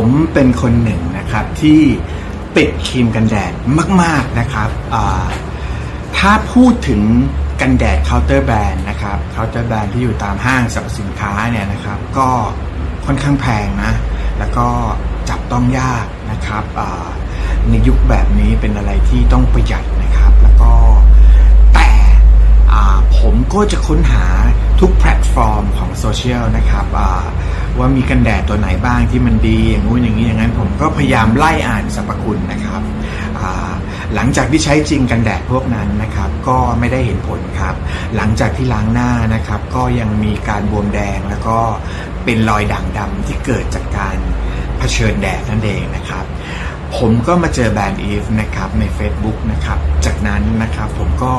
ผมเป็นคนหนึ่งนะครับที่ติดครีมกันแดดมาก ๆนะครับถ้าพูดถึงกันแดดเคาน์เตอร์แบรนด์นะครับเคาน์เตอร์แบรนด์ที่อยู่ตามห้างสรรพสินค้าเนี่ยนะครับก็ค่อนข้างแพงนะ แล้วก็จับต้องยากนะครับในยุคแบบนี้เป็นอะไรที่ต้องประหยัดนะครับ แล้วก็แต่ผมก็จะค้นหาทุกแพลตฟอร์มของโซเชียลนะครับ ว่ามีกันแดดตัวไหนบ้างที่มันดีอย่างงู้นอย่างนี้อย่างนั้นผมก็พยายามไล่อ่านสรรพคุณนะครับหลังจากที่ใช้จริงกันแดดพวกนั้นนะครับ ก็ไม่ได้เห็นผลครับ หลังจากที่ล้างหน้านะครับ ก็ยังมีการบวมแดงแล้วก็เป็นรอยด่างดำที่เกิดจากการเผชิญแดดนั่นเองนะครับ ผมก็มาเจอแบรนด์อีฟนะครับใน Facebook นะครับ จากนั้นนะครับผมก็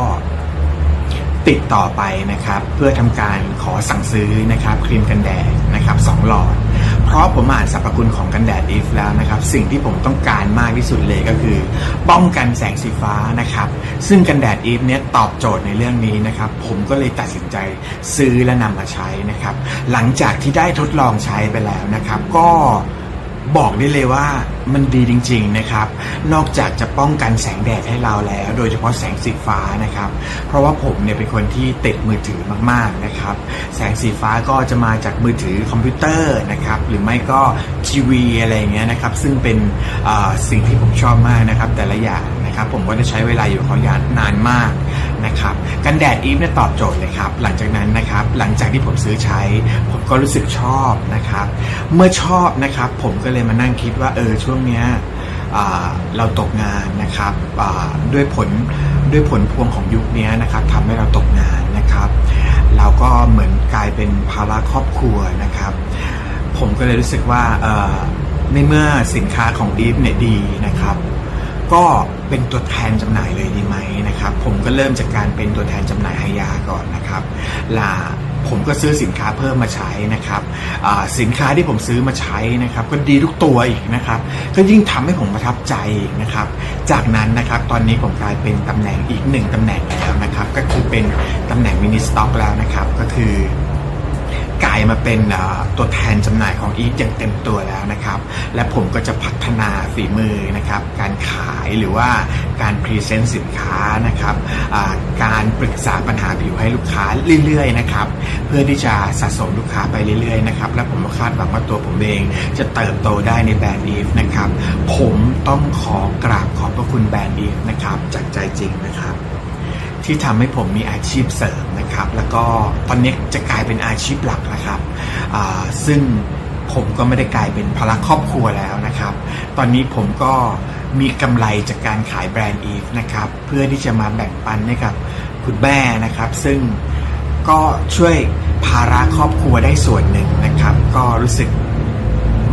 ติดต่อไปนะครับ เพื่อทำการขอสั่งซื้อนะครับครีมกันแดดนะครับสองหลอด เพราะผมอ่านสรรพคุณของกันแดดอีฟแล้วนะครับ สิ่งที่ผมต้องการมากที่สุดเลยก็คือ ป้องกันแสงสีฟ้านะครับ ซึ่งกันแดดอีฟเนี้ยตอบโจทย์ในเรื่องนี้นะครับ ผมก็เลยตัดสินใจซื้อและนำมาใช้นะครับ หลังจากที่ได้ทดลองใช้ไปแล้วนะครับ ก็ บอกได้เลยว่ามันดีจริง ๆนะครับ นอกจากจะป้องกันแสงแดดให้เราแล้ว โดยเฉพาะแสงสีฟ้านะครับ เพราะว่าผมเนี่ยเป็นคนที่ติดมือถือมากๆนะครับ แสงสีฟ้าก็จะมาจากมือถือคอมพิวเตอร์นะครับ หรือไม่ก็ทีวีอะไรเงี้ยนะครับ ซึ่งเป็นสิ่งที่ผมชอบมากนะครับ แต่ละอย่างนะครับ ผมก็จะใช้เวลาอยู่เขายานานมาก นะครับกันแดดอีฟเนี่ยตอบโจทย์เลยครับ หลังจากนั้นนะครับ หลังจากที่ผมซื้อใช้ ผมก็รู้สึกชอบนะครับ เมื่อชอบนะครับ ผมก็เลยมานั่งคิดว่าเออช่วงเนี้ยเราตกงานนะครับด้วยผลด้วยผลพวงของยุคนี้นะครับทำให้เราตกงานนะครับเราก็เหมือนกลายเป็นภาระครอบครัวนะครับ ผมก็เลยรู้สึกว่าในเมื่อสินค้าของอีฟเนี่ยดีนะครับ ก็เป็นตัวแทนจำหน่ายเลยดีไหมนะครับ ผมก็เริ่มจากการเป็นตัวแทนจำหน่ายไฮยาก่อนนะครับลาผมก็ซื้อสินค้าเพิ่มมาใช้นะครับสินค้าที่ผมซื้อมาใช้นะครับ ก็ดีทุกตัวอีกนะครับ ก็ยิ่งทำให้ผมประทับใจนะครับ จากนั้นนะครับตอนนี้ผมกลายเป็นตำแหน่งอีกหนึ่งตำแหน่งแล้วนะครับ ก็คือเป็นตำแหน่งมินิสต็อกแล้วนะครับ ก็คือกลายมาเป็นตัวแทนจำหน่ายของอีทอย่างเต็มตัวแล้วนะครับ และผมก็จะพัฒนาฝีมือนะครับการขา หรือว่าการพรีเซนต์สินค้านะครับการปรึกษาปัญหาผิวให้ลูกค้าเรื่อยๆนะครับเพื่อที่จะสะสมลูกค้าไปเรื่อยๆนะครับและผมก็คาดหวังว่าตัวผมเองจะเติบโตได้ในแบรนด์อีฟนะครับผมต้องขอกราบขอบพระคุณแบรนด์อีฟนะครับจากใจจริงนะครับที่ทำให้ผมมีอาชีพเสริมนะครับแล้วก็ตอนนี้จะกลายเป็นอาชีพหลักนะครับซึ่งผมก็ไม่ได้กลายเป็นภาระครอบครัวแล้วนะครับ ตอนนี้ผมก็ มีกำไรจากการขายแบรนด์อีฟนะครับเพื่อที่จะมาแบ่งปันให้กับคุณแม่นะครับ ซึ่งก็ช่วยภาระครอบครัวได้ส่วนหนึ่งนะครับ ก็รู้สึก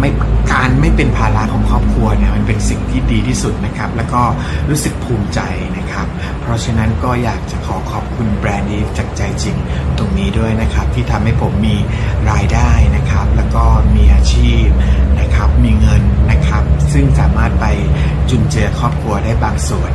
ไม่การไม่เป็นภาระของครอบครัวเนี่ยมันเป็นสิ่งที่ดีที่สุดนะครับ แล้วก็รู้สึกภูมิใจนะครับ เพราะฉะนั้นก็อยากจะขอขอบคุณแบรนด์นี้จากใจจริงตรงนี้ด้วยนะครับ ที่ทำให้ผมมีรายได้นะครับ แล้วก็มีอาชีพ จุนเจือครอบครัวได้บางส่วน